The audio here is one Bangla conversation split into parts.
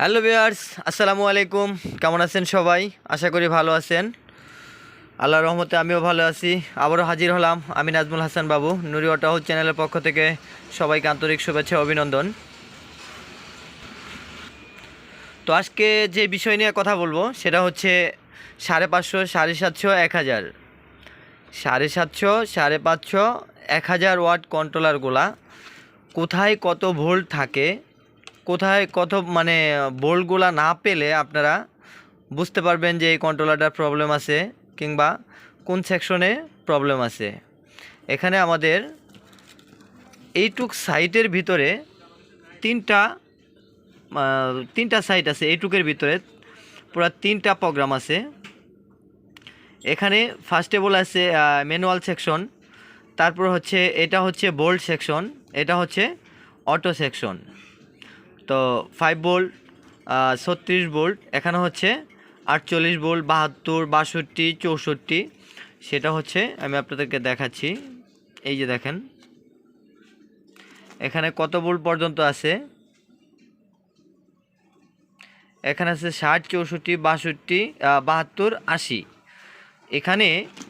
হ্যালো বিয়ার্স আসসালামু আলাইকুম। কেমন আছেন সবাই? আশা করি ভালো আছেন। আল্লাহর রহমতে আমিও ভালো আছি। আবারও হাজির হলাম আমি নাজমুল হাসান বাবু, নুরি অটাহুদ চ্যানেলের পক্ষ থেকে সবাইকে আন্তরিক শুভেচ্ছা অভিনন্দন। তো আজকে যে বিষয় নিয়ে কথা বলব, সেটা হচ্ছে সাড়ে পাঁচশো, সাড়ে সাতশো, এক হাজার। সাড়ে সাতশো, সাড়ে পাঁচশো, এক হাজার ওয়াট কন্ট্রোলারগুলা কোথায় কত ভোল্ট থাকে কোথায় কত মানে বোল্টগুলা না পেলে আপনারা বুঝতে পারবেন যে এই কন্ট্রোলারটার প্রবলেম আছে কিংবা কোন সেকশনে প্রবলেম আছে। এখানে আমাদের এইটুক সাইটের ভিতরে তিনটা তিনটা সাইট আছে, এইটুকের ভিতরে পুরো তিনটা প্রোগ্রাম আছে। এখানে ফার্স্টে বলে আছে ম্যানুয়াল সেকশন তারপর হচ্ছে এটা হচ্ছে বোল্ড সেকশন এটা হচ্ছে অটো সেকশন তো ফাইভ বোল্ট ছত্রিশ বোল্ট এখানে হচ্ছে আটচল্লিশ বোল্ট বাহাত্তর, বাষট্টি, চৌষট্টি, সেটা হচ্ছে আমি আপনাদেরকে দেখাচ্ছি। এই যে দেখেন, এখানে কত বোল্ট পর্যন্ত আছে? এখানে আছে ষাট, চৌষট্টি, বাষট্টি বাহাত্তর, আশি। এখানে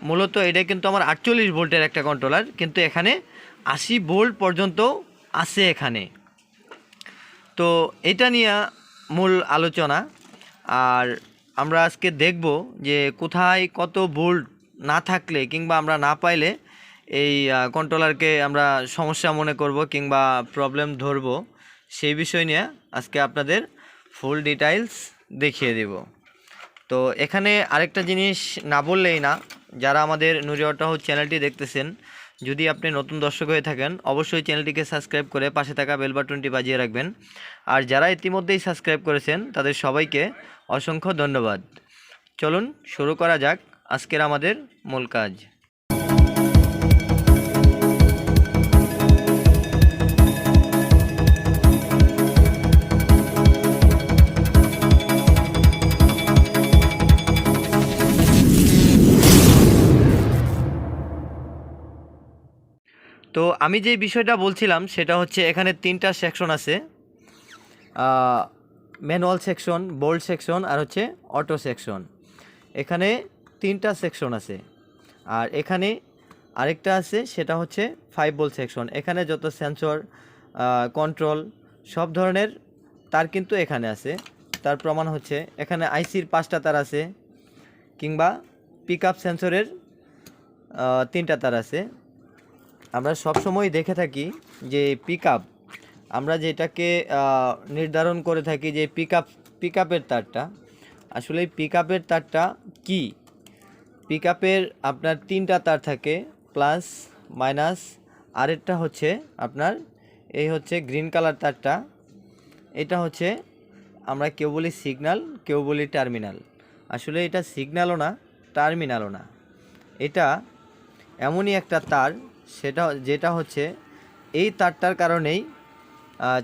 মূলত এটা কিন্তু আমার আটচল্লিশ ভোল্টের একটা কন্ট্রোলার কিন্তু এখানে আশি ভোল্ট পর্যন্ত আছে এখানে। তো এটা নিয়ে মূল আলোচনা। আর আমরা আজকে দেখব যে কোথায় কত বোল্ট না থাকলে কিংবা আমরা না পাইলে এই কন্ট্রোলারকে আমরা সমস্যা মনে করব কিংবা প্রবলেম ধরব, সেই বিষয় নিয়ে আজকে আপনাদের ফুল ডিটেইলস দেখিয়ে দেব। তো এখানে আরেকটা জিনিস না বললেই না, যারা আমাদের নুরি অটাহ চ্যানেলটি দেখতেছেন যদি আপনি নতুন দর্শক হয়ে থাকেন, অবশ্যই চ্যানেলটিকে সাবস্ক্রাইব করে পাশে থাকা বেল বাটনটি বাজিয়ে রাখবেন। আর যারা ইতিমধ্যেই সাবস্ক্রাইব করেছেন, তাদের সবাইকে অসংখ্য ধন্যবাদ। চলুন শুরু করা যাক আজকের আমাদের মূল কাজ। আমি যে বিষয়টা বলছিলাম, সেটা হচ্ছে এখানে তিনটা সেকশন আছে। ম্যানুয়াল সেকশন বোল্ড সেকশন আর হচ্ছে অটো সেকশন এখানে তিনটা সেকশন আছে। আর এখানে আরেকটা আছে, সেটা হচ্ছে ফাইভ বোল্ড সেকশন এখানে যত সেন্সর কন্ট্রোল সব ধরনের তার কিন্তু এখানে আছে। তার প্রমাণ হচ্ছে, এখানে আইসির পাঁচটা তার আছে, কিংবা পিক আপ সেন্সরের তিনটা তার আছে। আমরা সবসময় দেখে থাকি যে পিক আমরা যেটাকে নির্ধারণ করে থাকি যে পিক আপ পিক আপের তারটা, আসলে পিক আপের তারটা কি? পিক আপের আপনার তিনটা তার থাকে প্লাস মাইনাস আরেকটা হচ্ছে আপনার, এই হচ্ছে গ্রিন কালার তারটা, এটা হচ্ছে আমরা কেউ বলি সিগনাল কেউ বলি টার্মিনাল আসলে এটা সিগনালও না টার্মিনালও না। এটা এমনই একটা তার সেটা, যেটা হচ্ছে, এই তারটার কারণেই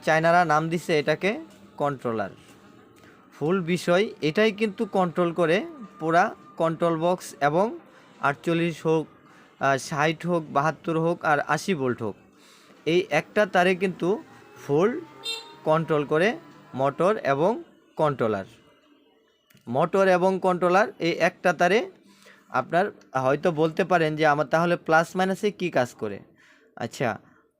চায়নারা নাম দিছে এটাকে কন্ট্রোলার ফুল বিষয়, এটাই কিন্তু কন্ট্রোল করে পুরা কন্ট্রোল বক্স এবং আটচল্লিশ হোক ষাট হোক, বাহাত্তর হোক আর আশি ভোল্ট হোক। এই একটা তারে কিন্তু ফুল কন্ট্রোল করে মোটর এবং কন্ট্রোলার মোটর এবং কন্ট্রোলার এই একটা তারে আপনার হয়তো বলতে পারেন যে আমার তাহলে প্লাস মাইনাসে কি কাজ করে? আচ্ছা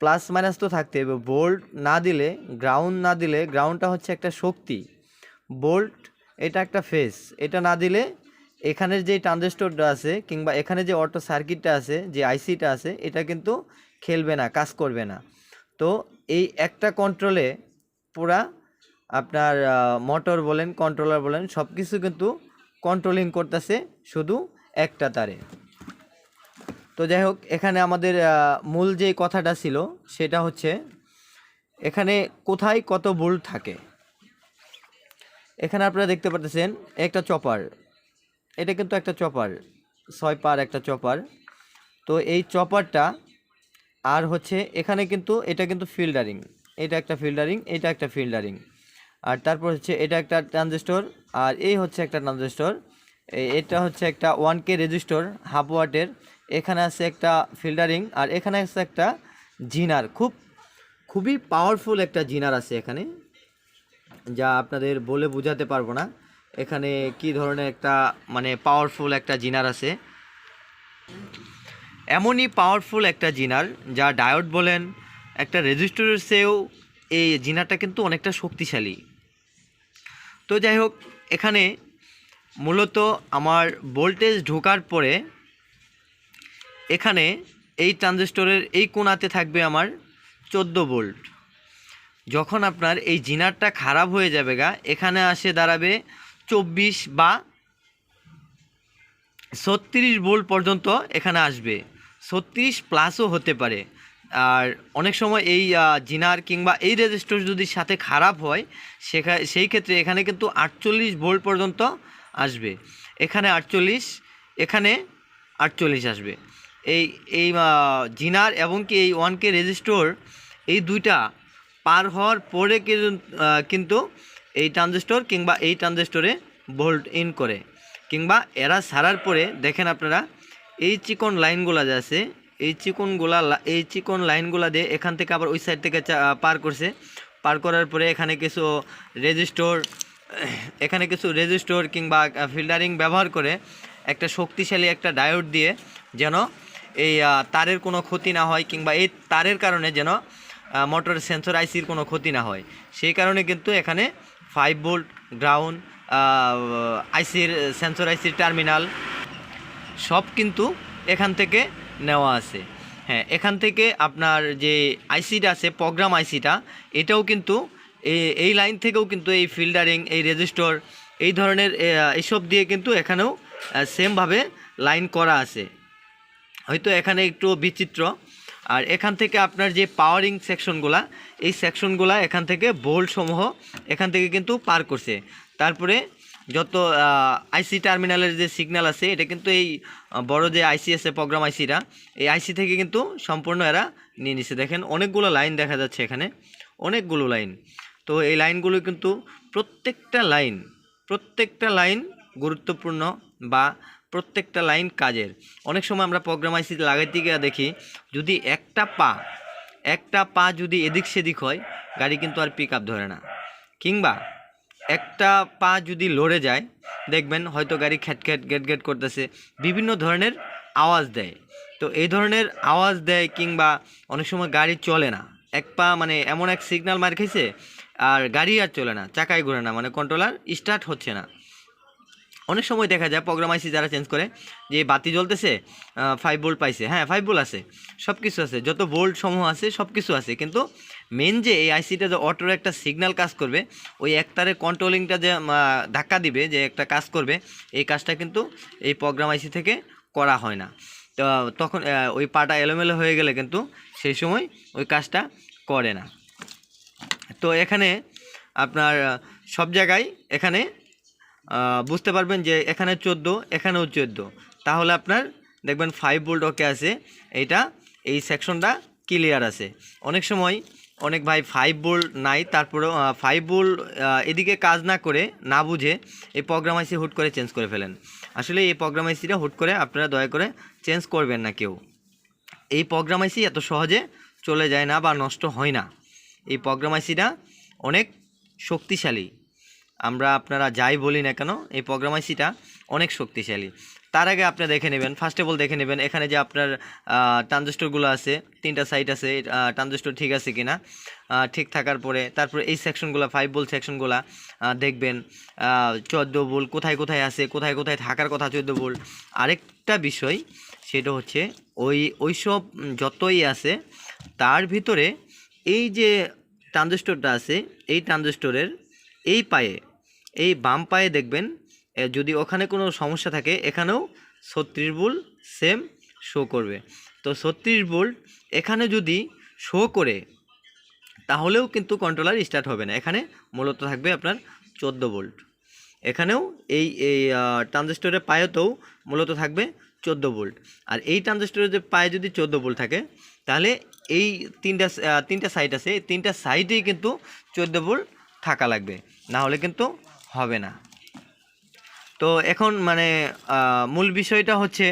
প্লাস মাইনাস তো থাকতে হবে। বোল্ট না দিলে গ্রাউন্ড না দিলে গ্রাউন্ডটা হচ্ছে একটা শক্তি। বোল্ট এটা একটা ফেস এটা না দিলে, এখানের যে ট্রানজিস্টরটা আছে কিংবা এখানে যে অটো সার্কিটটা আছে, যে আইসিটা আছে, এটা কিন্তু খেলবে না, কাজ করবে না। তো এই একটা কন্ট্রোলে পুরা আপনার মোটর বলেন কন্ট্রোলার বলেন সব কিছু কিন্তু কন্ট্রোলিং করতেছে। শুধু একটা তারে। তো যাই হোক, এখানে আমাদের মূল যে কথাটা ছিল, সেটা হচ্ছে, এখানে কোথায় কত বোল্ট থাকে? এখানে আপনারা দেখতে পাচ্ছেন একটা চপার। এটা কিন্তু একটা চপার, ছয় পার একটা চপার। তো এই চপারটা, আর হচ্ছে, এখানে কিন্তু, এটা কিন্তু ফিল্ডারিং। এটা একটা ফিল্ডারিং, এটা একটা ফিল্ডারিং। আর তারপর হচ্ছে, এটা একটা ট্রানজিস্টর, আর এই হচ্ছে একটা ট্রানজিস্টর। এটা হচ্ছে একটা ওয়ান কে রেজিস্টর হাফ ওয়াটের এখানে আছে একটা ফিল্টারিং আর এখানে আছে একটা জিনার। খুব, খুবই পাওয়ারফুল একটা জিনার আছে এখানে, যা আপনাদের বলে বোঝাতে পারব না। এখানে কি ধরনের একটা মানে পাওয়ারফুল একটা জিনার আছে। এমনই পাওয়ারফুল একটা জিনার, যা ডায়োড বলেন, একটা রেজিস্টরের চেয়েও এই জিনারটা কিন্তু অনেকটা শক্তিশালী। তো যাই হোক, এখানে মূলত আমার ভোল্টেজ ঢোকার পরে এখানে এই ট্রানজিস্টরের এই কোণাতে থাকবে আমার চোদ্দ ভোল্ট। যখন আপনার এই জিনারটা খারাপ হয়ে যাবে গা, এখানে আসে দাঁড়াবে চব্বিশ বা ছত্রিশ ভোল্ট পর্যন্ত এখানে আসবে। ছত্রিশ প্লাসও হতে পারে। আর অনেক সময় এই জিনার কিংবা এই রেজিস্টর যদি সাথে খারাপ হয়, সেখা, সেই ক্ষেত্রে এখানে কিন্তু আটচল্লিশ ভোল্ট পর্যন্ত আসবে। এখানে আটচল্লিশ এখানে আটচল্লিশ আসবে। এই এই জিনার এবং কি এই ওয়ান কে রেজিস্টোর এই দুইটা পার হওয়ার পরে কিন্তু- এই ট্রানজিস্টর কিংবা এই ট্রানজিস্টরে ভোল্ট ইন করে। কিংবা এরা সারার পরে দেখেন আপনারা, এই চিকন লাইনগুলা যে আছে, এই চিকনগুলা এই চিকন লাইনগুলা দিয়ে এখান থেকে আবার ওই সাইড থেকে পার করছে। পার করার পরে এখানে কিছু রেজিস্টর এখানে কিছু রেজিস্টর কিংবা ফিল্টারিং ব্যবহার করে একটা শক্তিশালী একটা ডায়োড দিয়ে যেন এই তারের কোনো ক্ষতি না হয় কিংবা এই তারের কারণে যেন মোটর সেন্সর আইসির কোনো ক্ষতি না হয়। সেই কারণে কিন্তু এখানে ফাইভ ভোল্ট গ্রাউন্ড আইসির, সেন্সর আইসির টার্মিনাল সব কিন্তু এখান থেকে নেওয়া আছে। হ্যাঁ এখান থেকে আপনার যে আইসিটা আছে, প্রোগ্রাম আইসিটা, এটাও কিন্তু এই- লাইন থেকেও কিন্তু এই ফিল্টারিং এই রেজিস্টর এই ধরনের এইসব দিয়ে কিন্তু এখানেও সেমভাবে লাইন করা আছে। হয়তো এখানে একটু বিচিত্র। আর এখান থেকে আপনার যে পাওয়ারিং সেকশনগুলা এই সেকশনগুলা এখান থেকে বোল্ট সমূহ এখান থেকে কিন্তু পার করছে। তারপরে যত আইসি টার্মিনালের যে সিগন্যাল আছে, এটা কিন্তু এই বড় যে আইসি আছে প্রোগ্রাম আইসিটা এই আইসি থেকে কিন্তু সম্পূর্ণ এরা নিয়ে নিছে। দেখেন অনেকগুলো লাইন দেখা যাচ্ছে এখানে। অনেকগুলো লাইন তো এই লাইনগুলো কিন্তু প্রত্যেকটা লাইন প্রত্যেকটা লাইন গুরুত্বপূর্ণ বা প্রত্যেকটা লাইন কাজের। অনেক সময় আমরা প্রোগ্রাম আইসি লাগাইতে গিয়ে দেখি, যদি একটা পা একটা পা যদি এদিক সেদিক হয়, গাড়ি কিন্তু আর পিক আপ ধরে না। কিংবা একটা পা যদি লড়ে যায়, দেখবেন হয়তো গাড়ি খ্যাট খ্যাট গেট গেট করতেছে, বিভিন্ন ধরনের আওয়াজ দেয়। তো এই ধরনের আওয়াজ দেয় কিংবা অনেক সময় গাড়ি চলে না। এক পা মানে এমন এক সিগন্যাল মার খাইছে আর গাড়ি আর চলে না, চাকায় ঘুরে না মানে কন্ট্রোলার স্টার্ট হচ্ছে না। অনেক সময় দেখা যায় প্রোগ্রাম আইসি যারা চেঞ্জ করে, যে বাতি জ্বলতেছে ফাইভ ভোল্ট পাইছে হ্যাঁ ফাইভ ভোল্ট আছে সব কিছু আছে, যত ভোল্ট সমূহ আছে সব কিছু আছে, কিন্তু মেন যে এই আইসিটা যে অটোর একটা সিগন্যাল কাজ করবে, ওই একতারে কন্ট্রোলিংটা যে ধাক্কা দিবে, যে একটা কাজ করবে, এই কাজটা কিন্তু এই প্রোগ্রাম আইসি থেকে করা হয় না। তো তখন ওই পাটা এলোমেলো হয়ে গেলে কিন্তু সেই সময় ওই কাজটা করে না। তো এখানে আপনার সব জায়গায় এখানে বুঝতে পারবেন যে এখানে চোদ্দ, এখানেও চোদ্দ। তাহলে আপনার দেখবেন ফাইভ বোল্ট ওকে আছে। এইটা, এই সেকশনটা ক্লিয়ার আছে। অনেক সময় অনেক ভাই ফাইভ ভোল্ট নাই, তারপরেও ফাইভ ভোল্ট এদিকে কাজ না করে, না বুঝে এই প্রোগ্রাম আইসি হুট করে চেঞ্জ করে ফেলেন। আসলে এই প্রোগ্রাম আইসিটা হুট করে আপনারা দয়া করে চেঞ্জ করবেন না কেউ। এই প্রোগ্রাম আইসি এত সহজে চলে যায় না বা নষ্ট হয় না। এই প্রোগ্রাম আইসিটা অনেক শক্তিশালী। আমরা আপনারা যাই বলি না কেন, এই প্রোগ্রাম আইসিটা অনেক শক্তিশালী। তার আগে আপনি দেখে নেবেন ফার্স্ট অফ অল দেখে নেবেন, এখানে যে আপনার ট্রানজিস্টরগুলো আছে, তিনটা সাইট আছে ট্রানজিস্টর ঠিক আছে কিনা ঠিক থাকার পরে তারপরে এই সেকশনগুলো ফাইভ বোল সেকশনগুলো দেখবেন চোদ্দ বোল কোথায় কোথায় আছে, কোথায় কোথায় থাকার কথা চোদ্দ বোল আরেকটা বিষয়, সেটা হচ্ছে ওই, ওইসব যতই আছে, তার ভিতরে এই যে ট্রানজিস্টরটা আছে, এই ট্রানজিস্টরের এই পায়ে, এই বাম পায়ে দেখবেন যদি ওখানে কোনো সমস্যা থাকে, এখানেও ছত্রিশ ভোল্ট সেম শো করবে। তো ছত্রিশ ভোল্ট এখানে যদি শো করে, তাহলেও কিন্তু কন্ট্রোলার স্টার্ট হবে না। এখানে মূলত থাকবে আপনার চোদ্দ ভোল্ট। এখানেও এই এই ট্রানজিস্টরের পায়েতেও মূলত থাকবে চোদ্দ ভোল্ট। আর এই ট্রানজিস্টরের যে পায়ে যদি চোদ্দ ভোল্ট থাকে তাহলে এই তিনটা তিনটা সাইড আছে। এই তিনটা সাইডেই কিন্তু চোদ্দ ভোল্ট থাকা লাগবে। না হলে কিন্তু হবে না। তো এখন মানে মূল বিষয়টা হচ্ছে,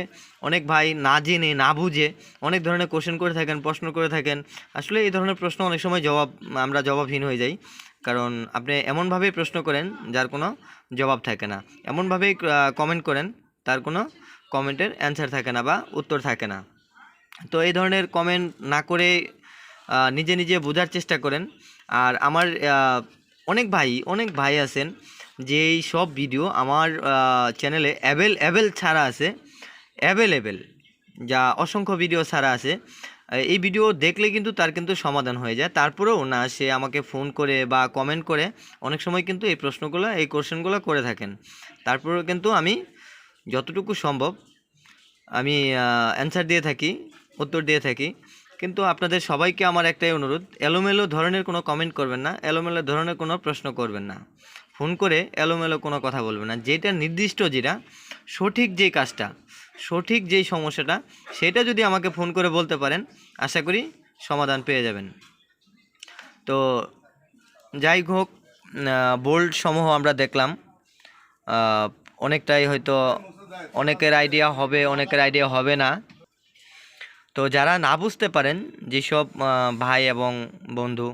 অনেক ভাই না জেনে, না বুঝে অনেক ধরনের কোশ্চেন করে থাকেন, প্রশ্ন করে থাকেন। আসলে এই ধরনের প্রশ্ন অনেক সময় জবাব, আমরা জবাবহীন হয়ে যাই। কারণ আপনি এমনভাবেই প্রশ্ন করেন, যার কোনো জবাব থাকে না। এমনভাবেই কমেন্ট করেন, তার কোনো কমেন্টের অ্যান্সার থাকে না বা উত্তর থাকে না। তো এই ধরনের কমেন্ট না করে নিজে নিজে বোঝার চেষ্টা করেন। আর আমার অনেক ভাই অনেক ভাই আছেন যে এই সব ভিডিও আমার চ্যানেলে অ্যাভেল অ্যাভেল ছাড়া আছে। অ্যাভেলেবেল যা অসংখ্য ভিডিও ছাড়া আছে। এই ভিডিও দেখলে কিন্তু তার কিন্তু সমাধান হয়ে যায়। তারপরেও না, সে আমাকে ফোন করে বা কমেন্ট করে, অনেক সময় কিন্তু এই প্রশ্নগুলো, এই কোশ্চেনগুলো করে থাকেন। তারপরেও কিন্তু আমি যতটুকু সম্ভব, আমি অ্যান্সার দিয়ে থাকি। উত্তর দিয়ে থাকি। কিন্তু আপনাদের সবাইকে আমার একটাই অনুরোধ, এলোমেলো ধরনের কোনো কমেন্ট করবেন না, এলোমেলো ধরনের কোনো প্রশ্ন করবেন না। ফোন করে এলোমেলো কোনো কথা বলবেন না। যেটা নির্দিষ্ট যেটা, সঠিক যেই কাজটা, সঠিক যেই সমস্যাটা, সেটা যদি আমাকে ফোন করে বলতে পারেন, আশা করি সমাধান পেয়ে যাবেন। তো যাই হোক বোল্ড সমূহ আমরা দেখলাম। অনেকটাই হয়তো অনেকের আইডিয়া হবে, অনেকের আইডিয়া হবে না। তো যারা না বুঝতে পারেন যেসব ভাই এবং বন্ধু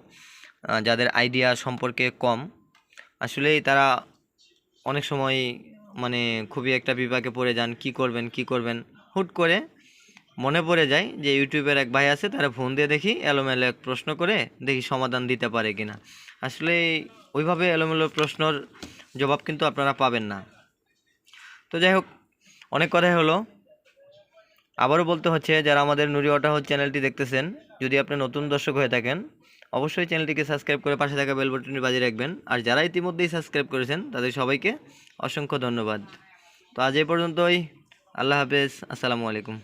যাদের আইডিয়া সম্পর্কে কম আসলেই তারা অনেক সময় মানে খুবই একটা বিপাকে পড়ে যান, কি করবেন কি করবেন। হুট করে মনে পড়ে যায় যে ইউটিউবের এক ভাই আছে, তারা ফোন দিয়ে দেখি, এলোমেলো এক প্রশ্ন করে দেখি সমাধান দিতে পারে কি না আসলে ওইভাবে এলোমেলো প্রশ্নর জবাব কিন্তু আপনারা পাবেন না। তো যাই হোক, অনেক কথাই হলো। আবারও বলতে হচ্ছে, যারা আমাদের নুরি হাউস চ্যানেলটি দেখতেছেন, যদি আপনি নতুন দর্শক হয়ে থাকেন, অবশ্যই চ্যানেলটিকে সাবস্ক্রাইব করে পাশে থাকা বেল বাটনটি বাজিয়ে রাখবেন। আর যারা ইতিমধ্যেই সাবস্ক্রাইব করেছেন, তাদের সবাইকে অসংখ্য ধন্যবাদ। তো আজ এই পর্যন্তই। আল্লাহ হাফেজ। আসসালামু আলাইকুম।